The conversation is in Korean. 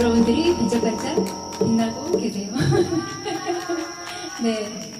여러분들이 반짝반짝 빛나고 계세요. 네.